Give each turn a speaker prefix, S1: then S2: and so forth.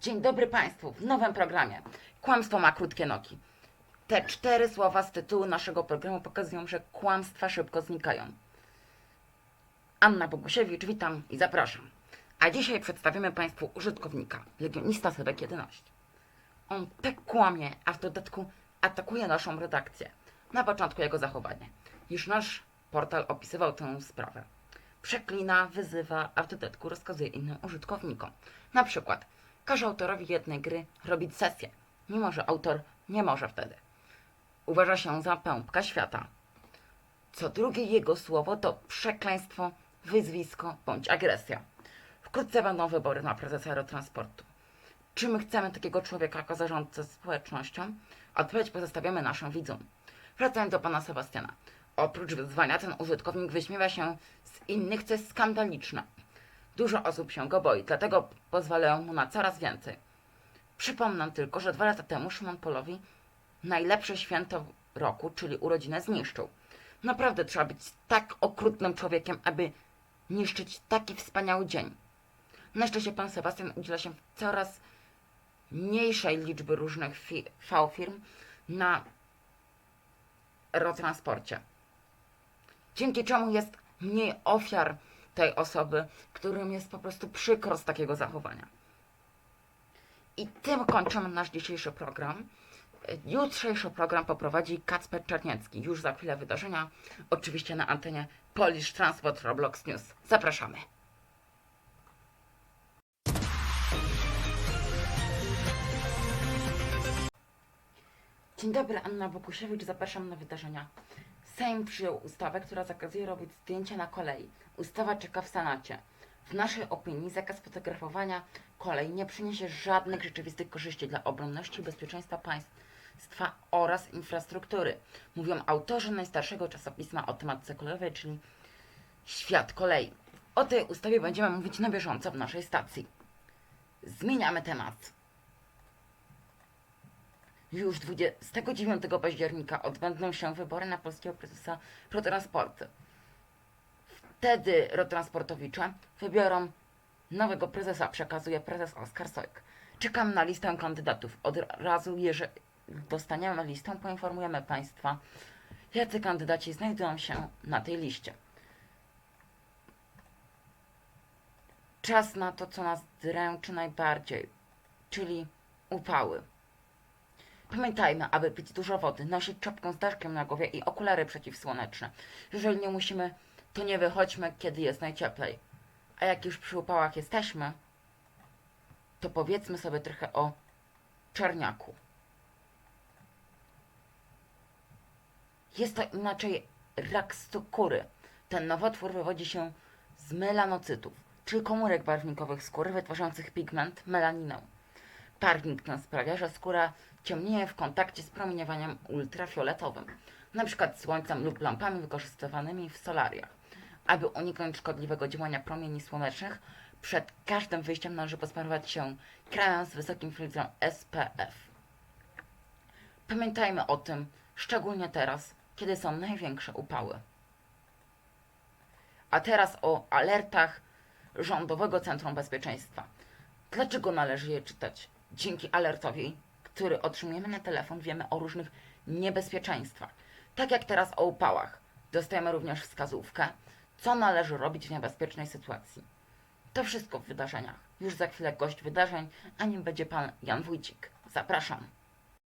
S1: Dzień dobry Państwu w nowym programie. Kłamstwo ma krótkie nogi. Te cztery słowa z tytułu naszego programu pokazują, że kłamstwa szybko znikają. Anna Bogusiewicz, witam i zapraszam. A dzisiaj przedstawimy Państwu użytkownika, legionista Sebek 11. On tak kłamie, a w dodatku atakuje naszą redakcję. Na początku jego zachowanie, iż nasz portal opisywał tę sprawę. Przeklina, wyzywa, a w dodatku rozkazuje innym użytkownikom. Na przykład każe autorowi jednej gry robić sesję, mimo że autor nie może wtedy. Uważa się za pępka świata. Co drugie jego słowo to przekleństwo, wyzwisko bądź agresja. Wkrótce będą wybory na prezesa aerotransportu. Czy my chcemy takiego człowieka jako zarządcę społecznością? Odpowiedź pozostawiamy naszym widzom. Wracając do pana Sebastiana. Oprócz wyzwania ten użytkownik wyśmiewa się z innych, co jest skandaliczne. Dużo osób się go boi, dlatego pozwalają mu na coraz więcej. Przypomnę tylko, że dwa lata temu Szymon Polowi najlepsze święto roku, czyli urodzinę, zniszczył. Naprawdę trzeba być tak okrutnym człowiekiem, aby niszczyć taki wspaniały dzień. Na szczęście pan Sebastian udziela się w coraz mniejszej liczby różnych fi- V-firm na aerotransporcie. Dzięki czemu jest mniej ofiar tej osoby, którym jest po prostu przykro z takiego zachowania. I tym kończymy nasz dzisiejszy program. Jutrzejszy program poprowadzi Kacper Czarniecki. Już za chwilę wydarzenia, oczywiście na antenie Polish Transport Roblox News. Zapraszamy. Dzień dobry, Anna Bokusiewicz, zapraszam na wydarzenia. Sejm przyjął ustawę, która zakazuje robić zdjęcia na kolei. Ustawa czeka w Senacie. W naszej opinii zakaz fotografowania kolei nie przyniesie żadnych rzeczywistych korzyści dla obronności i bezpieczeństwa państwa oraz infrastruktury. Mówią autorzy najstarszego czasopisma o tematyce kolejowej, czyli Świat Kolei. O tej ustawie będziemy mówić na bieżąco w naszej stacji. Zmieniamy temat. Już 29 października odbędą się wybory na polskiego prezesa Rotransportu. Wtedy Rotransportowicze wybiorą nowego prezesa, przekazuje prezes Oskar Sojk. Czekam na listę kandydatów. Od razu, jeżeli dostaniemy listę, poinformujemy Państwa, jacy kandydaci znajdują się na tej liście. Czas na to, co nas dręczy najbardziej, czyli upały. Pamiętajmy, aby pić dużo wody, nosić czapkę z daszkiem na głowie i okulary przeciwsłoneczne. Jeżeli nie musimy, to nie wychodźmy, kiedy jest najcieplej. A jak już przy upałach jesteśmy, to powiedzmy sobie trochę o czarniaku. Jest to inaczej rak skóry. Ten nowotwór wywodzi się z melanocytów, czyli komórek barwnikowych skóry wytwarzających pigment melaninę. Barwnik ten sprawia, że skóra ciemnieje w kontakcie z promieniowaniem ultrafioletowym, np. słońcem lub lampami wykorzystywanymi w solariach. Aby uniknąć szkodliwego działania promieni słonecznych, przed każdym wyjściem należy posmarować się kremem z wysokim filtrem SPF. Pamiętajmy o tym, szczególnie teraz, kiedy są największe upały. A teraz o alertach Rządowego Centrum Bezpieczeństwa. Dlaczego należy je czytać? Dzięki alertowi, który otrzymujemy na telefon, wiemy o różnych niebezpieczeństwach. Tak jak teraz o upałach. Dostajemy również wskazówkę, co należy robić w niebezpiecznej sytuacji. To wszystko w wydarzeniach. Już za chwilę gość wydarzeń, a nim będzie pan Jan Wójcik. Zapraszam.